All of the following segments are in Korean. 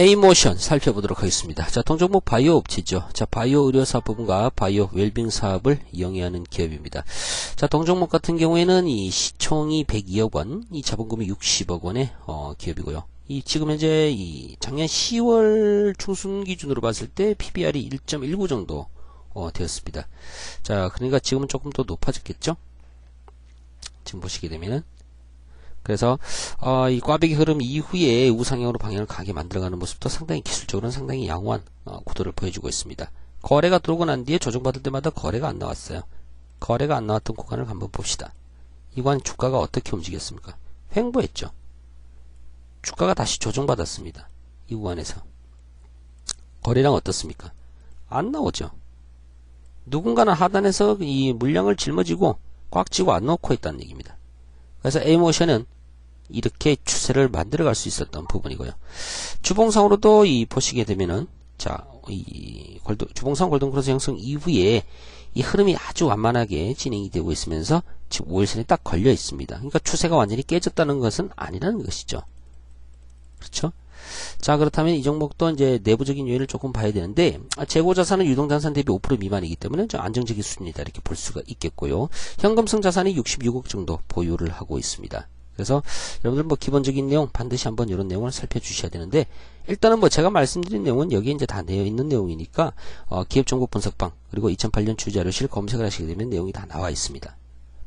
A모션 살펴보도록 하겠습니다. 자, 동종목 바이오 업체죠. 자, 바이오 의료 사업 부분과 바이오 웰빙 사업을 이용하는 기업입니다. 자, 동종목 같은 경우에는 이 시총이 102억 원, 이 자본금이 60억 원의 어, 기업이고요. 이 지금 현재 이 작년 10월 중순 기준으로 봤을 때 PBR이 1.19 정도 어, 되었습니다. 자, 그러니까 지금은 조금 더 높아졌겠죠? 지금 보시게 되면은 그래서 어, 이 꽈배기 흐름 이후에 우상향으로 방향을 가게 만들어가는 모습도 상당히 기술적으로는 상당히 양호한 어, 구도를 보여주고 있습니다. 거래가 들어오고 난 뒤에 조정받을 때마다 거래가 안 나왔어요. 거래가 안 나왔던 구간을 한번 봅시다. 이관 주가가 어떻게 움직였습니까? 횡보했죠. 주가가 다시 조정받았습니다. 이 구간에서. 거래량 어떻습니까? 안 나오죠. 누군가는 하단에서 이 물량을 짊어지고 꽉 쥐고 안 놓고 있다는 얘기입니다. 그래서 A모션은 이렇게 추세를 만들어 갈 수 있었던 부분이고요. 주봉상으로도 이 보시게 되면은 자, 이 골드, 주봉상 골든크로스 형성 이후에 이 흐름이 아주 완만하게 진행이 되고 있으면서 지금 5일선에 딱 걸려 있습니다. 그러니까 추세가 완전히 깨졌다는 것은 아니라는 것이죠. 그렇죠? 자 그렇다면 이 종목도 이제 내부적인 요인을 조금 봐야 되는데 아, 재고 자산은 유동 자산 대비 5% 미만이기 때문에 좀 안정적인 수준이다 이렇게 볼 수가 있겠고요. 현금성 자산이 66억 정도 보유를 하고 있습니다. 그래서 여러분들 뭐 기본적인 내용 반드시 한번 이런 내용을 살펴주셔야 되는데 일단은 뭐 제가 말씀드린 내용은 여기에 이제 다 되어 있는 내용이니까 어, 기업 정보 분석방 그리고 2008년 주자료실 검색을 하시게 되면 내용이 다 나와 있습니다.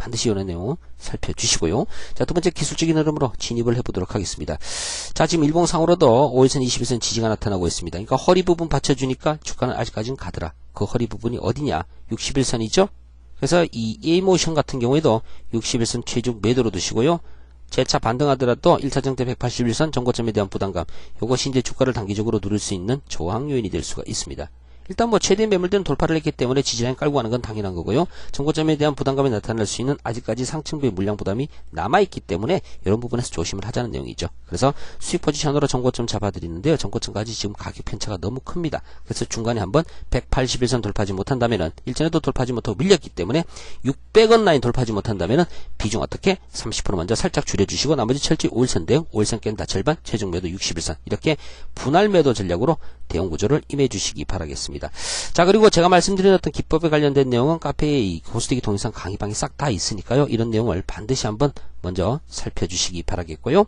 반드시 이런 내용 살펴주시고요. 자, 두 번째 기술적인 흐름으로 진입을 해보도록 하겠습니다. 자, 지금 일봉상으로도 5일선, 21선 지지가 나타나고 있습니다. 그러니까 허리 부분 받쳐주니까 주가는 아직까지는 가더라. 그 허리 부분이 어디냐? 61선이죠? 그래서 이 A모션 같은 경우에도 61선 최종 매도로 두시고요. 재차 반등하더라도 1차 정대 181선 정고점에 대한 부담감 이것이 이제 주가를 단기적으로 누릴 수 있는 저항 요인이 될 수가 있습니다. 일단 뭐 최대 매물대는 돌파를 했기 때문에 지지라인 깔고 가는 건 당연한 거고요. 정고점에 대한 부담감이 나타날 수 있는 아직까지 상층부의 물량 부담이 남아있기 때문에 이런 부분에서 조심을 하자는 내용이죠. 그래서 수익 포지션으로 정고점 잡아드리는데요. 정고점까지 지금 가격 편차가 너무 큽니다. 그래서 중간에 한번 181선 돌파하지 못한다면은 일전에도 돌파하지 못하고 밀렸기 때문에 600원 라인 돌파하지 못한다면은 비중 어떻게 30% 먼저 살짝 줄여주시고 나머지 철지 5일선 대응 5일선 깬 다 절반 최종 매도 61선 이렇게 분할 매도 전략으로 대응 구조를 임해 주시기 바라겠습니다. 자 그리고 제가 말씀드린 어떤 기법에 관련된 내용은 카페에 이 고스톱이 동영상 강의방에 싹다 있으니까요. 이런 내용을 반드시 한번 먼저 살펴주시기 바라겠고요.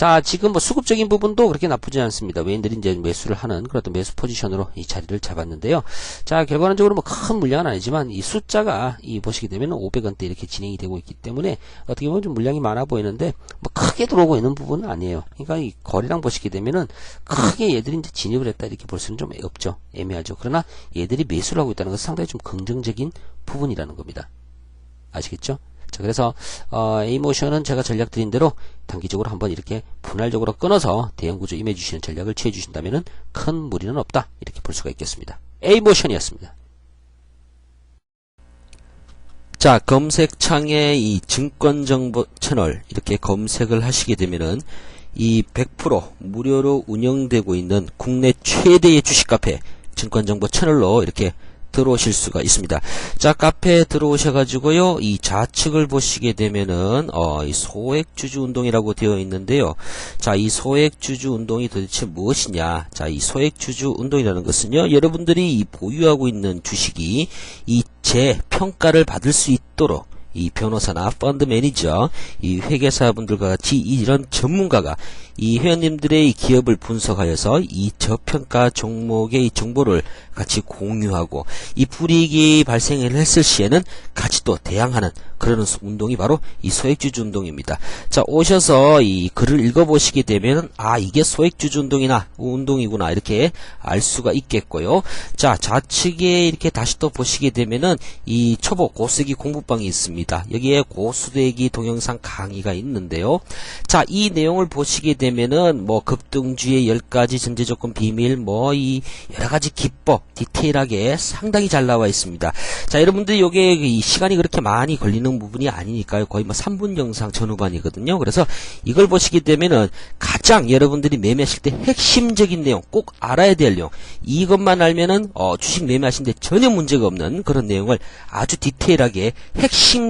자 지금 뭐 수급적인 부분도 그렇게 나쁘지 않습니다. 외인들이 이제 매수를 하는 그런 어떤 매수 포지션으로 이 자리를 잡았는데요. 자 결과론적으로 뭐 큰 물량은 아니지만 이 숫자가 이 보시게 되면 500원대 이렇게 진행이 되고 있기 때문에 어떻게 보면 좀 물량이 많아 보이는데 뭐 크게 들어오고 있는 부분은 아니에요. 그러니까 이 거래량 보시게 되면은 크게 얘들이 이제 진입을 했다 이렇게 볼 수는 좀 없죠. 애매하죠. 그러나 얘들이 매수를 하고 있다는 것은 상당히 좀 긍정적인 부분이라는 겁니다. 아시겠죠? 자, 그래서 어, A모션은 제가 전략 드린 대로 단기적으로 한번 이렇게 분할적으로 끊어서 대형 구조 임해 주시는 전략을 취해 주신다면은 큰 무리는 없다. 이렇게 볼 수가 있겠습니다. A모션이었습니다. 자, 검색창에 이 증권정보 채널 이렇게 검색을 하시게 되면은 이 100% 무료로 운영되고 있는 국내 최대의 주식 카페 증권정보 채널로 이렇게 들어오실 수가 있습니다. 자, 카페에 들어오셔가지고요, 이 좌측을 보시게 되면은, 어, 이 소액주주 운동이라고 되어 있는데요. 자, 이 소액주주 운동이 도대체 무엇이냐? 자, 이 소액주주 운동이라는 것은요, 여러분들이 이 보유하고 있는 주식이 이 재평가를 받을 수 있도록 이 변호사나 펀드 매니저, 이 회계사분들과 같이 이런 전문가가 이 회원님들의 이 기업을 분석하여서 이 저평가 종목의 이 정보를 같이 공유하고 이 불이익이 발생을 했을 시에는 같이 또 대항하는 그런 운동이 바로 이 소액주주 운동입니다. 자 오셔서 이 글을 읽어보시게 되면 아 이게 소액주주 운동이나 운동이구나 이렇게 알 수가 있겠고요. 자 좌측에 이렇게 다시 또 보시게 되면은 이 초보 고수기 공부방이 있습니다. 여기에 고수대기 동영상 강의가 있는데요. 자 이 내용을 보시게 되면은 뭐 급등주의 10가지 전제 조건 비밀 뭐 이 여러 가지 기법 디테일하게 상당히 잘 나와 있습니다. 자 여러분들 요게 이 시간이 그렇게 많이 걸리는 부분이 아니니까요. 거의 뭐 3분 영상 전후반이거든요. 그래서 이걸 보시게 되면은 가장 여러분들이 매매하실 때 핵심적인 내용 꼭 알아야 될 내용 이것만 알면은 어, 주식 매매하시는데 전혀 문제가 없는 그런 내용을 아주 디테일하게 핵심